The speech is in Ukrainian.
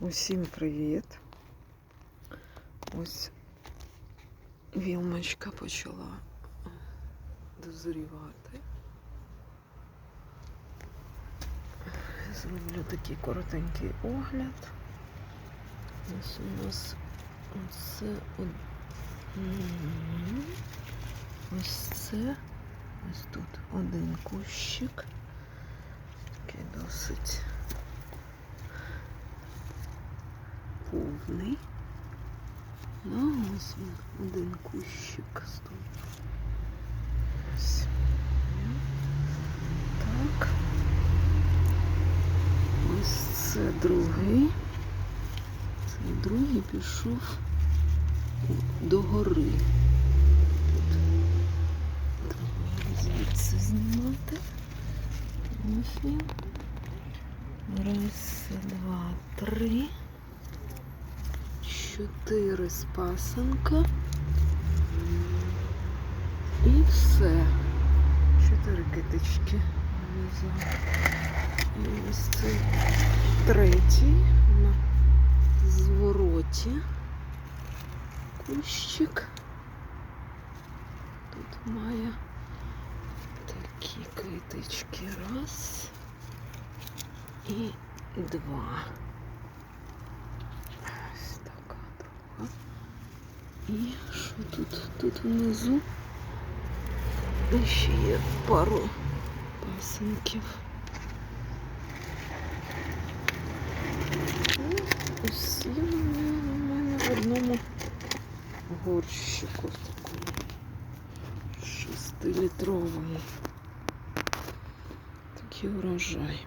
Усім привіт. Ось вілмочка почала дозрівати. Зроблю такий коротенький огляд. Ось у нас оце ось це. Ось тут один кущик. Такий досить повний. Ну, ось він, один кущик стоїть. Ось. Так. Ось це другий. Цей другий пішов до гори. Звідси знімати. Ось він. Раз, два, три. Чотири з пасенка. І все. Чотири китички. І ось цей третій на звороті. Кущик. Тут має такі квіточки. Раз і два. І що тут? Тут внизу ще є пару пасенків. Ну, Усі вони у мене в одному горщику такому шестилітровому. Такий урожай.